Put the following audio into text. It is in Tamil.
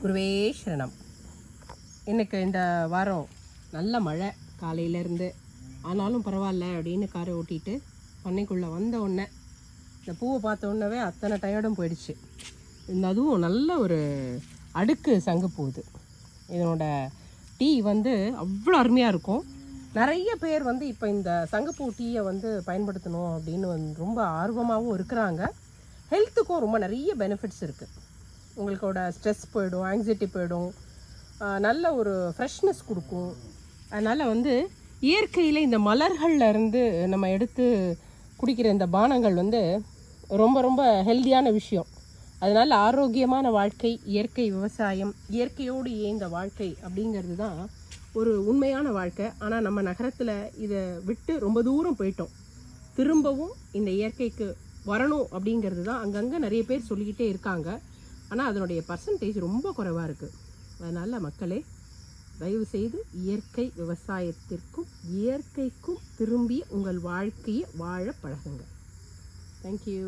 குருவே சரணம். எனக்கு இந்த வாரம் நல்ல மழை காலையிலேருந்து. ஆனாலும் பரவாயில்ல அப்படின்னு காரை ஓட்டிட்டு பண்ணைக்குள்ளே வந்த உடனே இந்த பூவை பார்த்த உடனே அத்தனை டயர்டும் போயிடுச்சு. இந்த அதுவும் நல்ல ஒரு அடுக்கு சங்கு போகுது இதனோட டீ வந்து அவ்வளோ அருமையாக இருக்கும். நிறைய பேர் வந்து இப்போ இந்த சங்கப்பூ டீயை வந்து பயன்படுத்தணும் அப்படின்னு வந்து ரொம்ப ஆர்வமாகவும் இருக்கிறாங்க. ஹெல்த்துக்கும் ரொம்ப நிறைய பெனிஃபிட்ஸ் இருக்குது உங்களுக்கோட ஸ்ட்ரெஸ் போயிடும் ஆங்ஸைட்டி போயிடும். நல்ல ஒரு ஃப்ரெஷ்னஸ் கொடுக்கும். அதனால் வந்து இயற்கையில் இந்த மலர்கள்ல இருந்து நம்ம எடுத்து குடிக்கிற இந்த பானங்கள் வந்து ரொம்ப ரொம்ப ஹெல்தியான விஷயம். அதனால் ஆரோக்கியமான வாழ்க்கை இயற்கை விவசாயம் இயற்கையோடு இயந்த வாழ்க்கை அப்படிங்கிறது தான் ஒரு உண்மையான வாழ்க்கை. ஆனால் நம்ம நகரத்தில் இதை விட்டு ரொம்ப தூரம் போயிட்டோம். திரும்பவும் இந்த இயற்கைக்கு வரணும் அப்படிங்கிறது தான் அங்கங்கே நிறைய பேர் சொல்லிக்கிட்டே இருக்காங்க. ஆனால் அதனுடைய பர்சன்டேஜ் ரொம்ப குறைவாக இருக்குது அதனால் மக்களே தயவு செய்து இயற்கை விவசாயத்திற்கும் இயற்கைக்கும் திரும்பி உங்கள் வாழ்க்கையை வாழ பழகுங்க. தேங்க்யூ